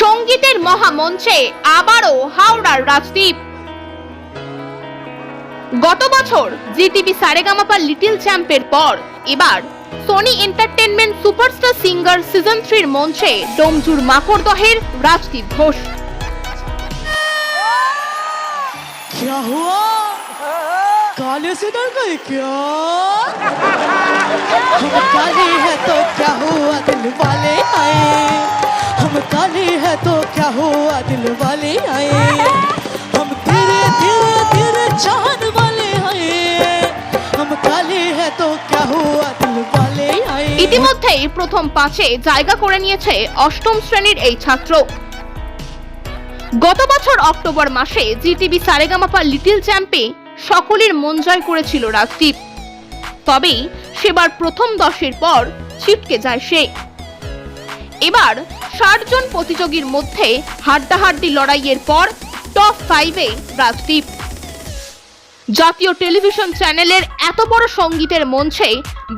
সঙ্গীতের মহামঞ্চে আবারও হাওড়ার রাজদীপ গত বছর জিটিভি সারেগামাপা লিটল চ্যাম্পের পর এবার Sony Entertainment superstar singer season থ্রির মঞ্চে ডোমজুর মাকড়দহের রাজদীপ ঘোষ क्या हुआ काले से डर गए क्या हम काले हैं तो क्या हुआ दिल वाले आए हम काले हैं तो क्या हुआ दिल वाले आए हम तेरे तेरे तेरे चाहने वाले आए हम काले हैं तो क्या हुआ दिल वाले आए ইতিমধ্যেই প্রথম পাঁচে জায়গা করে নিয়েছে অষ্টম শ্রেণীর এই ছাত্র গত বছর অক্টোবর মাসে জিটিভি সারেগামাপা লিটল চ্যাম্পে সকলের মন জয় করেছিল রাজদীপ তবে সেবার প্রথম দশের পর ছিটকে যায় সে এবার ষাট জন প্রতিযোগীর মধ্যে হাড্ডাহাড্ডি লড়াইয়ের পর টপ ফাইভে রাজদীপ জাতীয় টেলিভিশন চ্যানেলের এত বড় সঙ্গীতের মঞ্চে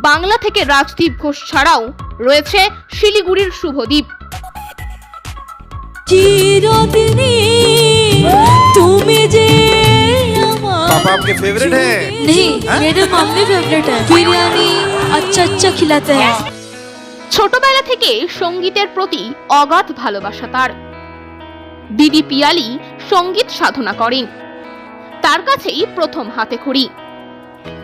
বাংলা থেকে রাজদীপ ঘোষ ছাড়াও রয়েছে শিলিগুড়ির শুভদীপ চিরদিনই তুমি যে আমার पापा आपके फेवरेट है नहीं मेरे मम्मी फेवरेट है बिरयानी अच्छा अच्छा खिलाते हैं ছোটবেলা থেকে সঙ্গীতের প্রতি অগাধ ভালোবাসা তার। দিদি পিয়ালি সংগীত সাধনা করেন। তার কাছেই প্রথম হাতে খড়ি।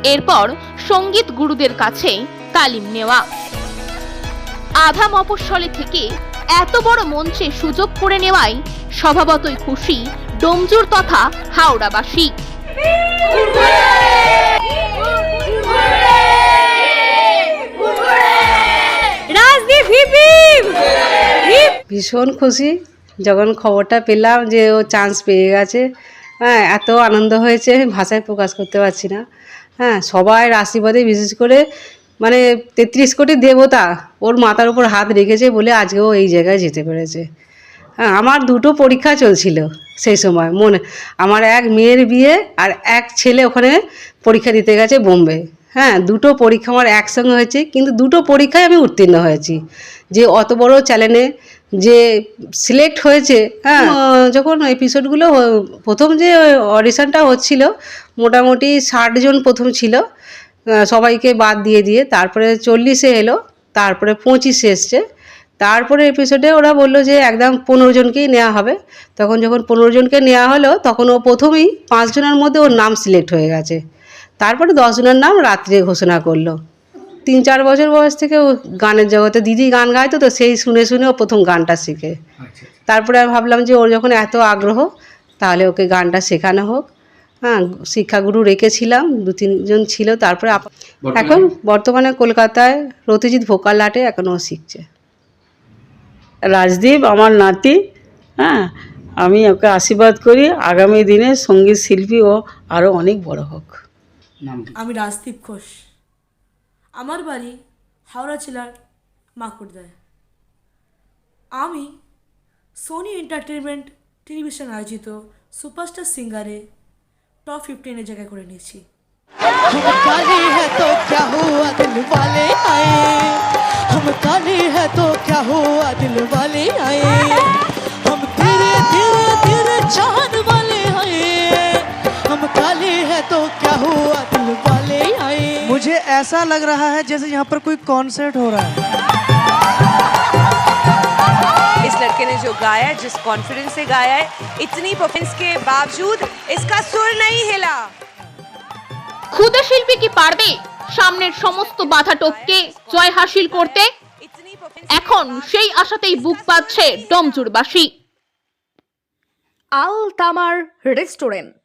এরপর সংগীত গুরুদের কাছে তালিম নেওয়া। আধা মফস্বলে থেকে এত বড় মঞ্চে সুযোগ করে নেওয়ায় স্বভাবতই খুশি ডোমজুর তথা হাওড়াবাসী। ভীষণ খুশি যখন খবরটা পেলাম যে ও চান্স পেয়ে গেছে। হ্যাঁ এত আনন্দ হয়েছে, আমি ভাষায় প্রকাশ করতে পারছি না। হ্যাঁ সবাই আশীর্বাদে বিশেষ করে মানে তেত্রিশ কোটি দেবতা ওর মাথার উপর হাত রেখেছে বলে আজকে ও এই জায়গায় যেতে পেরেছে। হ্যাঁ আমার দুটো পরীক্ষা চলছিল সেই সময়। মনে, আমার এক মেয়ের বিয়ে আর এক ছেলে ওখানে পরীক্ষা দিতে গেছে বোম্বে। হ্যাঁ দুটো পরীক্ষা আমার একসঙ্গে হয়েছে কিন্তু দুটো পরীক্ষায় আমি উত্তীর্ণ হয়েছি। যে অত বড় চ্যানেলে যে সিলেক্ট হয়েছে হ্যাঁ যখন এপিসোডগুলো প্রথম যে অডিশনটা হচ্ছিল মোটামুটি ষাট জন প্রথম ছিল সবাইকে বাদ দিয়ে দিয়ে তারপরে চল্লিশে এলো তারপরে পঁচিশে এসছে তারপরে এপিসোডে ওরা বলল যে একদম পনেরো জনকেই নেওয়া হবে। তখন যখন পনেরো জনকে নেওয়া হলো তখন ও প্রথমেই পাঁচজনের মধ্যে ওর নাম সিলেক্ট হয়ে গেছে। তারপরে দশজনের নাম রাত্রে ঘোষণা করল। তিন চার বছর বয়স থেকে ও গানের জগতে দিদি গান গাইতো তো সেই শুনে শুনে ও প্রথম গানটা শিখে। তারপরে আমি ভাবলাম যে ওর যখন এত আগ্রহ তাহলে ওকে গানটা শেখানো হোক। হ্যাঁ শিক্ষাগুরু রেখেছিলাম দু তিনজন ছিল তারপরে এখন বর্তমানে কলকাতায় রতিজিৎ ভোকাল আর্টে এখন ও শিখছে। রাজদীপ আমার নাতি হ্যাঁ আমি ওকে আশীর্বাদ করি আগামী দিনে সংগীত শিল্পী ও আরও অনেক বড় হোক। আমি রাজদীপ ঘোষ আমার বাড়ি হাওড়া জেলার মাকুড়দায় আমি সোনি এন্টারটেনমেন্ট টেলিভিশন আয়োজিত সুপারস্টার সিঙ্গারে টপ ফিফটিনে জায়গা করে নিয়েছি हम काले हैं तो क्या ऐसा लग रहा है जैसे यहाँ पर कोई कॉन्सर्ट हो रहा है इस लड़के ने जो गाया है जिस कॉन्फिडेंस से गाया है इतनी परफॉर्मेंस के बावजूद इसका सुर नहीं हिला ক্ষুদে শিল্পী কি পারবে সামনের সমস্ত বাধা টপকে জয় হাসিল করতে इतनी परफॉर्मेंस এখন সেই আশাতেই বুক পাচ্ছে ডমজুরবাসী আল তামার রেস্টুরেন্ট